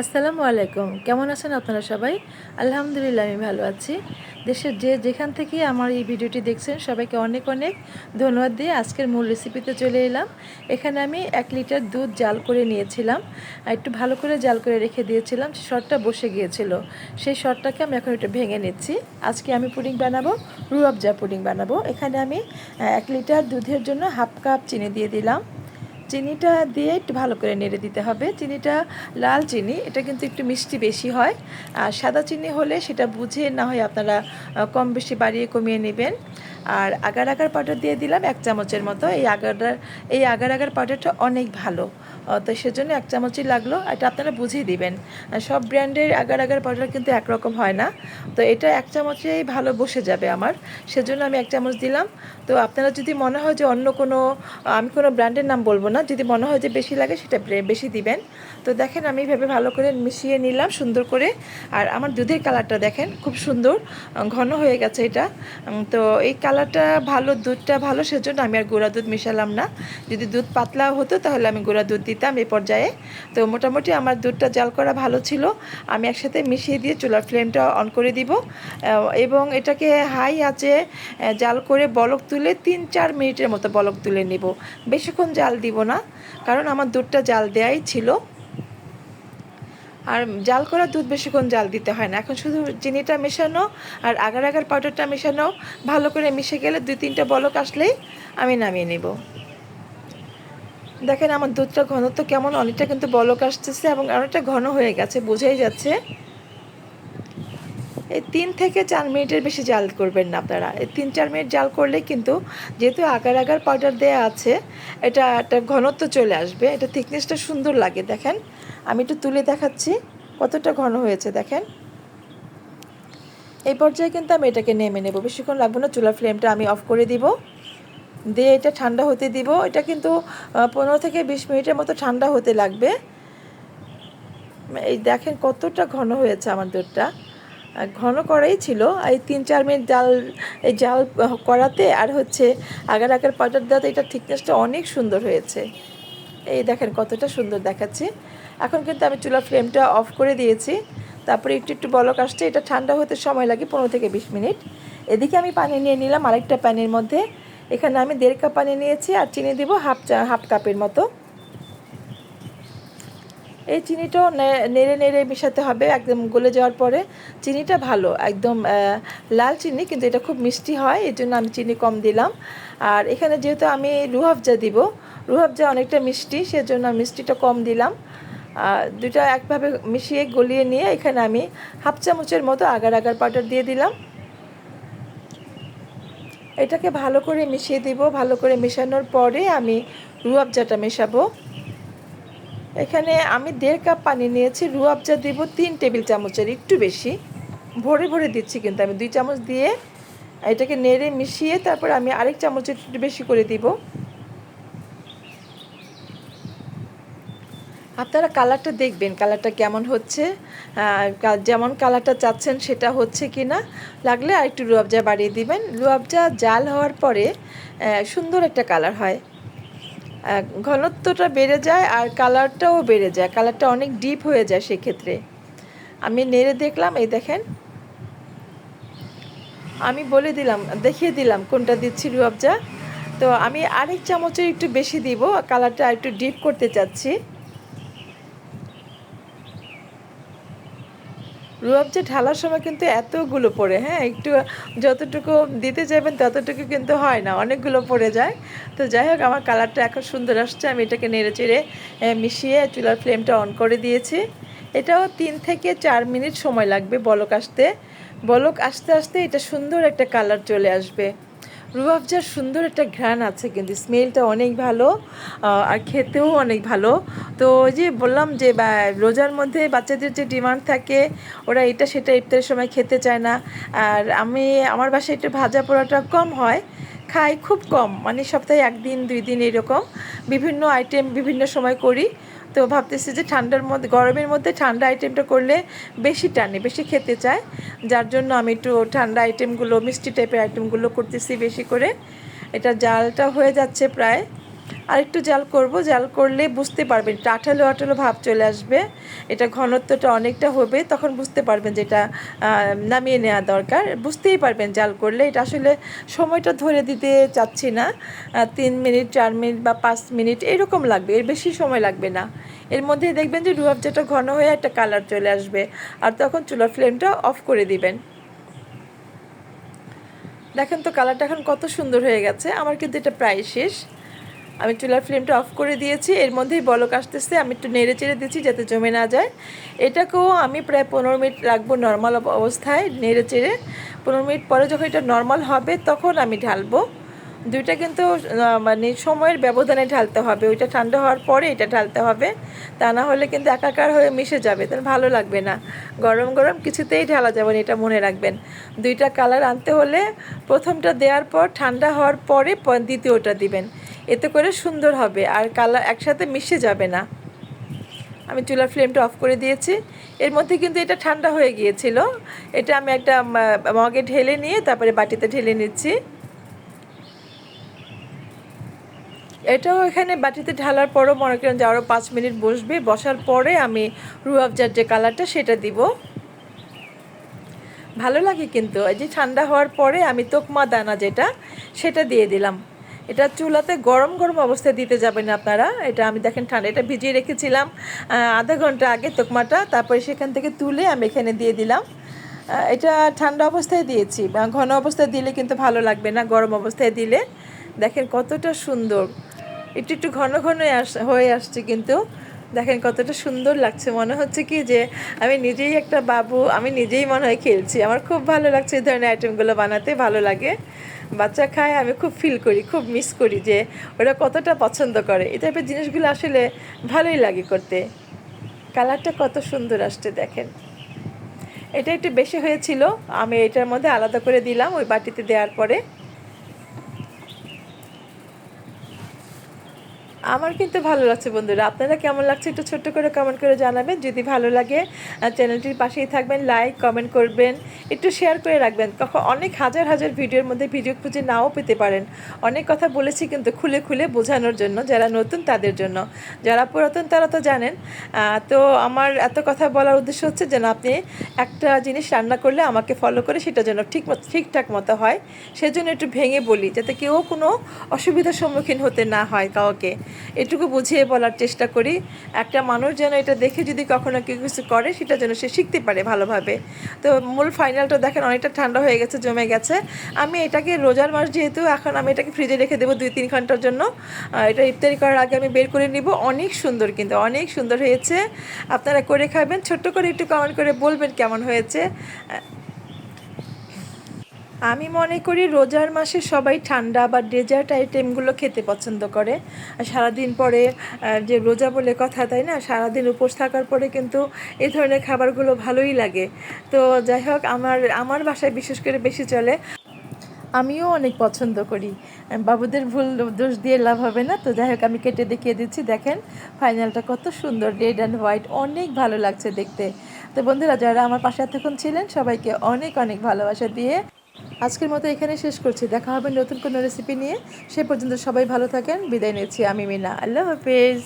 আসসালামু আলাইকুম। কেমন আছেন আপনারা সবাই? আলহামদুলিল্লাহ, আমি ভালো আছি। দেশের যে যেখান থেকে আমার এই ভিডিওটি দেখছেন, সবাইকে অনেক অনেক ধন্যবাদ দিয়ে আজকের মূল রেসিপিতে চলে এলাম। এখানে আমি এক লিটার দুধ জাল করে নিয়েছিলাম। একটু ভালো করে জাল করে রেখে দিয়েছিলাম শর্টটা বসে গিয়েছিল। সেই শর্টটাকে আমি এখন একটু ভেঙে নিচ্ছি। আজকে আমি পুডিং বানাবো, রুয়াবজা পুডিং বানাবো। এখানে আমি এক লিটার দুধের জন্য হাফ কাপ চিনি দিয়ে দিলাম। চিনিটা দিয়ে একটু ভালো করে নেড়ে দিতে হবে। চিনিটা লাল চিনি, এটা কিন্তু একটু মিষ্টি বেশি হয়। আর সাদা চিনি হলে সেটা বুঝে না হয় আপনারা কম বেশি বাড়িয়ে কমিয়ে নেবেন। আর আগার আগার পাউডার দিয়ে দিলাম এক চামচের মতো। এই আগারটার এই আগার আগার পাউডারটা অনেক ভালো। তো সেজন্য এক চামচই লাগল। এটা আপনারা বুঝিয়ে দিবেন। সব ব্র্যান্ডের আগার আগার পাউডার কিন্তু একরকম হয় না। তো এটা এক চামচেই ভালো বসে যাবে আমার। সেজন্য আমি এক চামচ দিলাম। তো আপনারা যদি মনে হয় যে অন্য কোনো, আমি কোনো ব্র্যান্ডের নাম বলব না, যদি মনে হয় যে বেশি লাগে সেটা বেশি দিবেন। তো দেখেন আমি ভেবে ভালো করে মিশিয়ে নিলাম সুন্দর করে। আর আমার দুধের কালারটা দেখেন, খুব সুন্দর ঘন হয়ে গেছে এটা। তো এই কালারটা ভালো, দুধটা ভালো, সেজন্য আমি আর গুঁড়া দুধ মেশালাম না। যদি দুধ পাতলা হতো তাহলে আমি গুঁড়া দুধ দিতাম এই পর্যায়ে। তো মোটামুটি আমার দুধটা জাল করা ভালো ছিল। আমি একসাথে মিশিয়ে দিয়ে চুলার ফ্লেমটা অন করে দিব। এবং এটাকে হাই আছে জাল করে বলক তুলে তিন চার মিনিটের মতো বলক তুলে নিব। বেশিক্ষণ জাল দিব না, কারণ আমার দুধটা জাল দেয়াই ছিল। আর জাল করা দুধ বেশিক্ষণ জাল দিতে হয় না। এখন শুধু চিনিটা মেশানো আর আগার আগার পাউডারটা মেশানো, ভালো করে মিশে গেলে দুই তিনটা বলক আসলেই আমি নামিয়ে নেব। দেখেন আমার দুধটা ঘনত্ব কেমন, অনেকটা কিন্তু বলক আসতেছে এবং অনেকটা ঘন হয়ে গেছে, বোঝাই যাচ্ছে। এই তিন থেকে চার মিনিটের বেশি জাল করবেন না আপনারা। এই তিন চার মিনিট জাল করলে কিন্তু যেহেতু আগার আগার পাউডার দেওয়া আছে, এটা একটা ঘনত্ব চলে আসবে, এটা থিকনেসটা সুন্দর লাগে। দেখেন, আমি একটু তুলে দেখাচ্ছি কতটা ঘন হয়েছে, দেখেন। এই পর্যায়ে কিন্তু আমি এটাকে নেমে নেব, বেশিক্ষণ লাগবে না, চুলার ফ্লেমটা আমি অফ করে দিব। দিয়ে এটা ঠান্ডা হতে দিব। এটা কিন্তু পনেরো থেকে বিশ মিনিটের মতো ঠান্ডা হতে লাগবে। এই দেখেন কতটা ঘন হয়েছে আমার দুধটা। ঘন করাই ছিল। এই তিন চার মিনিট জাল, এই জাল করাতে আর হচ্ছে আগার আগার পাউডার দেওয়াতে এটা থিকনেসটা অনেক সুন্দর হয়েছে। এই দেখেন কতটা সুন্দর দেখাচ্ছে। এখন কিন্তু আমি চুলার ফ্লেমটা অফ করে দিয়েছি। তারপরে একটু একটু বলক আসছে। এটা ঠান্ডা হতে সময় লাগে পনেরো থেকে বিশ মিনিট। এদিকে আমি পানি নিয়ে নিলাম আরেকটা প্যানের মধ্যে। এখানে আমি দেড় কাপ পানি নিয়েছি আর চিনি দিব হাফ চা, হাফ কাপের মতো। এই চিনিটাও নেড়ে নেড়ে মিশাতে হবে, একদম গলে যাওয়ার পরে। চিনিটা ভালো, একদম লাল চিনি, কিন্তু এটা খুব মিষ্টি হয় এই জন্য আমি চিনি কম দিলাম। আর এখানে যেহেতু আমি রুহাবজা দিব রুহাবজা অনেকটা মিষ্টি, সেজন্য মিষ্টিটা কম দিলাম। আর দুটা একভাবে মিশিয়ে গলিয়ে নিয়ে এখানে আমি হাফ চামচের মতো আগার আগার পাউডার দিয়ে দিলাম। এটাকে ভালো করে মিশিয়ে দিব। ভালো করে মেশানোর পরে আমি রুয়াবজাটা মেশাবো। এখানে আমি দেড় কাপ পানি নিয়েছি। রুয়াবজা দিব তিন টেবিল চামচের, একটু বেশি। ভরে ভরে দিচ্ছি কিন্তু আমি দুই চামচ দিয়ে। এটাকে নেড়ে মিশিয়ে তারপর আমি আরেক চামচ একটু বেশি করে দিব। আপনারা কালারটা দেখবেন, কালারটা কেমন হচ্ছে যেমন কালারটা চাচ্ছেন সেটা হচ্ছে কি না লাগলে আর একটু রুয়াবজা বাড়িয়ে দিবেন। রুয়াবজা জাল হওয়ার পরে সুন্দর একটা কালার হয়। ঘনত্বটা বেড়ে যায় আর কালারটাও বেড়ে যায়। কালারটা অনেক ডিপ হয়ে যায় সেক্ষেত্রে। আমি নেড়ে দেখলাম, এই দেখেন। আমি বলে দিলাম, দেখিয়ে দিলাম কোনটা দিচ্ছি রুয়াবজা। তো আমি আরেক চামচের একটু বেশি দিব, কালারটা একটু ডিপ করতে চাচ্ছি। রুয়াবজা ঢালার সময় কিন্তু এতগুলো পড়ে হ্যাঁ? একটু যতটুকু দিতে যাবেন ততটুকু কিন্তু হয় না, অনেকগুলো পড়ে যায়। তো যাই হোক, আমার কালারটা এখন সুন্দর আসছে, আমি এটাকে নেড়ে চেড়ে মিশিয়ে চুলার ফ্লেমটা অন করে দিয়েছি। এটাও তিন থেকে চার মিনিট সময় লাগবে বলক আসতে। বলক আসতে আসতে এটা সুন্দর একটা কালার চলে আসবে। রুয়াবজার সুন্দর একটা ঘ্রাণ আছে কিন্তু স্মেলটা অনেক ভালো আর খেতেও অনেক ভালো। তো যে বললাম যে রোজার মধ্যে বাচ্চাদের যে ডিমান্ড থাকে, ওরা এটা সেটা ইফতারের সময় খেতে চায় না। আর আমি, আমার বাসায় একটু ভাজা পোড়াটা কম হয়, খাই খুব কম। মানে সপ্তাহে একদিন, দুই দিন এরকম। বিভিন্ন আইটেম বিভিন্ন সময় করি। তো ভাবতেছি যে ঠান্ডার মধ্যে, গরমের মধ্যে ঠান্ডা আইটেমটা করলে বেশি টানে, বেশি খেতে চায়। যার জন্য আমি একটু ঠান্ডা আইটেমগুলো মিষ্টি টাইপের আইটেমগুলো করতেছি বেশি করে। এটা জালটা হয়ে যাচ্ছে প্রায় আর একটু জাল করব। জাল করলে বুঝতে পারবেন, আঠালো আঠালো ভাব চলে আসবে। এটা ঘনত্বটা অনেকটা হবে, তখন বুঝতে পারবেন যে এটা নামিয়ে নেওয়া দরকার। বুঝতেই পারবেন জাল করলে। এটা আসলে সময়টা ধরে দিতে চাচ্ছি না। তিন মিনিট, চার মিনিট বা পাঁচ মিনিট এরকম লাগবে। এর বেশি সময় লাগবে না। এর মধ্যে দেখবেন যে রুয়াবজাটা ঘন হয়ে একটা কালার চলে আসবে। আর তখন চুলার ফ্লেমটা অফ করে দিবেন। দেখেন তো কালারটা এখন কত সুন্দর হয়ে গেছে। আমার কিন্তু এটা প্রায় শেষ। আমি চুলার ফ্লেমটা অফ করে দিয়েছি, এর মধ্যেই বলক আসতেছে, আমি একটু নেড়ে চেড়ে দিচ্ছি যাতে জমে না যায়। এটাকেও আমি প্রায় পনেরো মিনিট রাখব নর্মাল অবস্থায়, নেড়ে চেড়ে। পনেরো মিনিট পরে যখন এটা নর্মাল হবে, তখন আমি ঢালবো। দুইটা কিন্তু মানে সময়ের ব্যবধানে ঢালতে হবে। ওইটা ঠান্ডা হওয়ার পরে এটা ঢালতে হবে। তা না হলে কিন্তু একাকার হয়ে মিশে যাবে। তাহলে ভালো লাগবে না। গরম গরম কিছুতেই ঢালা যাবে না, এটা মনে রাখবেন। দুইটা কালার আনতে হলে প্রথমটা দেওয়ার পর ঠান্ডা হওয়ার পরে দ্বিতীয়টা দিবেন। এতে করে সুন্দর হবে আর কালার একসাথে মিশে যাবে না। আমি চুলার ফ্লেমটা অফ করে দিয়েছি। এর মধ্যে কিন্তু এটা ঠান্ডা হয়ে গিয়েছিল। এটা আমি একটা মগে ঢেলে নিয়ে তারপরে বাটিতে ঢেলে নিচ্ছি। এটাও এখানে বাটিতে ঢালার পরও মনে করেন যে আরও পাঁচ মিনিট বসবে। বসার পরে আমি রু রুয়াবজার যে কালারটা সেটা দিব। ভালো লাগে কিন্তু। এই যে ঠান্ডা হওয়ার পরে আমি তোকমা দানা যেটা, সেটা দিয়ে দিলাম। এটা চুলাতে গরম গরম অবস্থায় দিতে যাবেন আপনারা। এটা আমি দেখেন ঠান্ডা, এটা ভিজিয়ে রেখেছিলাম আধা ঘণ্টা আগে তোকমাটা, তারপরে সেখান থেকে তুলে আমি এখানে দিয়ে দিলাম। এটা ঠান্ডা অবস্থায় দিয়েছি ঘন অবস্থায় দিলে কিন্তু ভালো লাগবে না, গরম অবস্থায় দিলে। দেখেন কতটা সুন্দর। একটু একটু ঘন ঘন হয়ে আসছে কিন্তু। দেখেন কতটা সুন্দর লাগছে। মনে হচ্ছে কি যে আমি নিজেই একটা বাবু, আমি নিজেই মনে হয় খেলছি। আমার খুব ভালো লাগছে এই ধরনের আইটেমগুলো বানাতে, ভালো লাগে। বাচ্চা খায়, আমি খুব ফিল করি, খুব মিস করি যে ওরা কতটা পছন্দ করে। এই টাইপের জিনিসগুলো আসলে ভালোই লাগে করতে। কালারটা কত সুন্দর আসছে দেখেন। এটা একটু বেশি হয়েছিল, আমি এটার মধ্যে আলাদা করে দিলাম, ওই বাটিতে দেওয়ার পরে। আমার কিন্তু ভালো লাগছে বন্ধুরা। আপনারা কেমন লাগছে একটু ছোট্ট করে কমেন্ট করে জানাবেন। যদি ভালো লাগে চ্যানেলটির পাশেই থাকবেন লাইক কমেন্ট করবেন, একটু শেয়ার করে রাখবেন। কখন অনেক হাজার হাজার ভিডিওর মধ্যে ভিডিও খুঁজে নাও পেতে পারেন। অনেক কথা বলেছি কিন্তু খুলে খুলে বোঝানোর জন্য, যারা নতুন তাদের জন্য। যারা পুরাতন তারা তো জানেন। তো আমার এত কথা বলার উদ্দেশ্য হচ্ছে যেন আপনি একটা জিনিস রান্না করলে আমাকে ফলো করে সেটা যেন ঠিক ঠিকঠাক মতো হয়। সেজন্য একটু ভেঙে বলি, যাতে কেউ কোনো অসুবিধার সম্মুখীন হতে না হয় কাউকে। এটুকু বুঝিয়ে বলার চেষ্টা করি। একটা মানুষ যেন এটা দেখে যদি কখনো কেউ কিছু করে, সেটা যেন সে শিখতে পারে ভালোভাবে। তো মূল ফাইনালটা দেখেন, অনেকটা ঠান্ডা হয়ে গেছে, জমে গেছে। আমি এটাকে রোজার মাস যেহেতু, এখন আমি এটাকে ফ্রিজে রেখে দেবো দুই তিন ঘণ্টার জন্য। এটা ইফতারি করার আগে আমি বের করে নিব। অনেক সুন্দর কিন্তু, অনেক সুন্দর হয়েছে। আপনারা করে খাবেন, ছোট্ট করে একটু কমেন্ট করে বলবেন কেমন হয়েছে। আমি মনে করি রোজার মাসে সবাই ঠান্ডা বা ডেজার্ট আইটেমগুলো খেতে পছন্দ করে। আর সারাদিন পরে যে রোজা বলে কথা, তাই না? সারাদিন উপোস থাকার পরে কিন্তু এই ধরনের খাবারগুলো ভালোই লাগে। তো যাই হোক, আমার আমার বাসায় বিশেষ করে বেশি চলে। আমিও অনেক পছন্দ করি। বাবুদের ভুল দোষ দিয়ে লাভ হবে না। তো যাই হোক, আমি কেটে দেখিয়ে দিচ্ছি। দেখেন, ফাইনালটা কত সুন্দর রেড অ্যান্ড হোয়াইট অনেক ভালো লাগছে দেখতে। তো বন্ধুরা, যারা আমার পাশে এতক্ষণ ছিলেন, সবাইকে অনেক অনেক ভালোবাসা দিয়ে আজকের মতো এখানে শেষ করছি। দেখা হবে নতুন কোনো রেসিপি নিয়ে। সে পর্যন্ত সবাই ভালো থাকেন। বিদায় নিচ্ছি আমি মিনা। আল্লাহ হাফেজ।